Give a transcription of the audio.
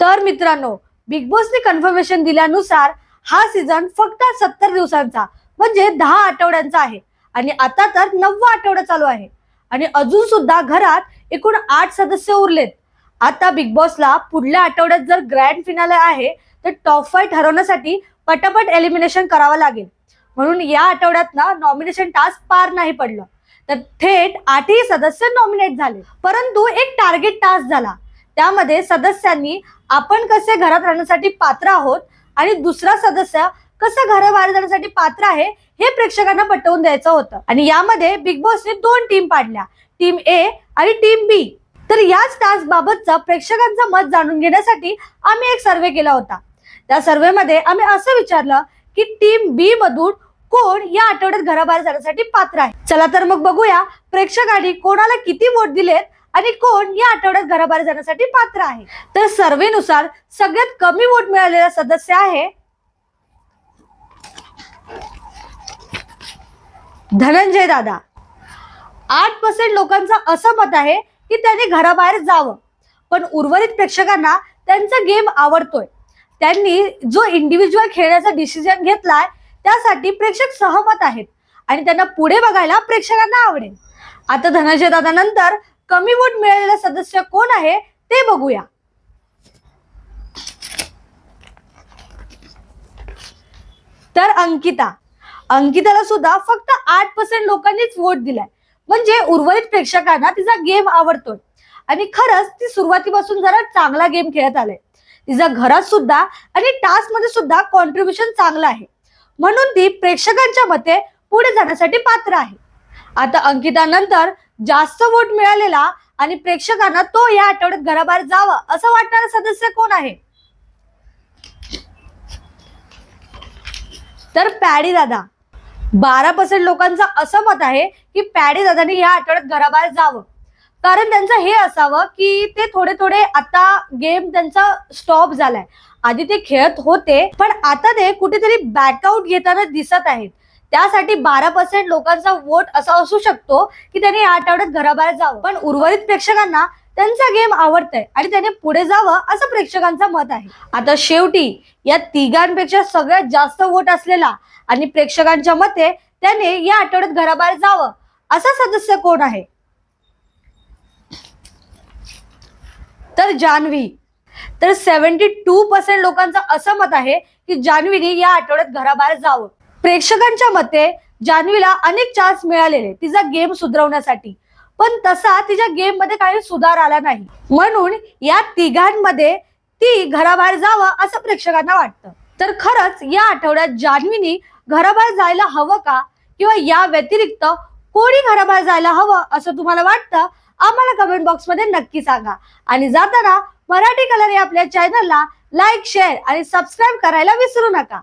तर मित्रांनो बिग बॉसने कन्फर्मेशन दिल्यानुसार हा सीझन फक्त सत्तर दिवसांचा म्हणजे दहा आठवड्यांचा आहे. आणि आता तर नववा आठवडा चालू आहे. आणि अजून सुद्धा घरात एकूण आठ सदस्य उरलेत. आता बिग बॉसला पुढल्या आठवड्यात जर ग्रँड फिनाले आहे तर टॉप फाईव्ह ठरवण्यासाठी पटापट एलिमिनेशन करावं लागेल. म्हणून या आठवड्यात ना नॉमिनेशन टास्क पार नाही पडलं. तर थेट आठही सदस्य नॉमिनेट झाले. परंतु एक टार्गेट टास्क झाला. त्यामध्ये सदस्यांनी आपण कसे घरात राहण्यासाठी पात्र आहोत आणि दुसरा सदस्य कसं घराबाहेर जाण्यासाठी पात्र आहे हे प्रेक्षकांना पटवून द्यायचं होतं. आणि यामध्ये बिग बॉसने दोन टीम पाडल्या. टीम ए आणि टीम बी तर याच टास्क बाबतचा प्रेक्षकांचं मत जाणून घेण्यासाठी आम्ही एक सर्वे केला होता. त्या सर्वेमध्ये आम्ही असं विचारलं की टीम बी मधून कोण या आठवड्यात घराबाहेर जाण्यासाठी पात्र आहे? चला तर मग बघूया प्रेक्षकांनी कोणाला किती वोट दिलेत आणि कोण या आठवड्यात घराबाहेर जाण्यासाठी पात्र आहे? तर सर्वेनुसार सगळ्यात कमी वोट मिळालेला सदस्य आहे धनंजय दादा. आठ पर्सेंट लोकांचं असं मत आहे की त्यांनी घराबाहेर जावं. पण उर्वरित प्रेक्षकांना त्यांचा गेम आवडतोय. त्यांनी जो इंडिव्हिज्युअल खेळण्याचा डिसिजन घेतलाय त्यासाठी प्रेक्षक सहमत आहेत. आणि त्यांना पुढे बघायला प्रेक्षकांना आवडेल. आता धनंजय दादा नंतर कमी वोट मिळालेला सदस्य कोण आहे ते बघूया. तर अंकिता. अंकिताला सुद्धा फक्त आठ पर्सेंट लोकांनीच वोट दिलाय. म्हणजे उर्वरित प्रेक्षकांना तिचा गेम आवडतोय. आणि खरंच ती सुरुवातीपासून जरा चांगला गेम खेळत आलाय. तिचा घरात सुद्धा आणि टास्कमध्ये सुद्धा कॉन्ट्रीब्युशन चांगलं आहे. म्हणून ती प्रेक्षकांच्या मते पुढे जाण्यासाठी पात्र आहे. आता अंकिता नंतर जास्त वोट मिळालेला आणि प्रेक्षकांना तो या आठवड्यात घराबाहेर जावं असं वाटणारा सदस्य कोण आहे? तर पॅडी दादा. बारा पर्सेंट लोकांचं असं मत आहे की पॅडी दादानी या आठवड्यात घराबाहेर जावं. कारण त्यांचं हे असावं की ते थोडे थोडे आता गेम त्यांचा स्टॉप झालाय. आधी ते खेळत होते पण आता ते कुठेतरी बॅकआउट घेताना दिसत आहेत. त्यासाठी बारा पर्सेंट लोकांचा वोट असा असू शकतो की त्यांनी या आठवड्यात घराबाहेर जावं. पण उर्वरित प्रेक्षकांना त्यांचा गेम आवडतंय आणि त्याने पुढे जावं असं प्रेक्षकांचं मत आहे. आता शेवटी या तिघांपेक्षा सगळ्यात जास्त वोट असलेला आणि प्रेक्षकांच्या मते त्याने या आठवड्यात घराबाहेर जावं असा सदस्य कोण आहे? तर जान्हवी. तर सेव्हन्टी टू पर्सेंट लोकांचं असं मत आहे की जान्हवीने या आठवड्यात घराबाहेर जावं. प्रेक्षकांच्या मते जान्हवीला अनेक चान्स मिळालेले तिचा गेम सुधारवण्यासाठी. पण तसा तिच्या गेममध्ये काही सुधार आला नाही. म्हणून या तिघांमध्ये ती घराबाहेर जावं असं प्रेक्षकांना वाटतं. तर खरंच या आठवड्यात जान्हवीनी घराबाहेर जायला हवं का? किंवा या व्यतिरिक्त कोणी घराबाहेर जायला हवं असं तुम्हाला वाटतं? आम्हाला कमेंट बॉक्समध्ये नक्की सांगा. आणि जाताना मराठी कलर या आपल्या चॅनलला लाईक शेअर आणि सबस्क्राईब करायला विसरू नका.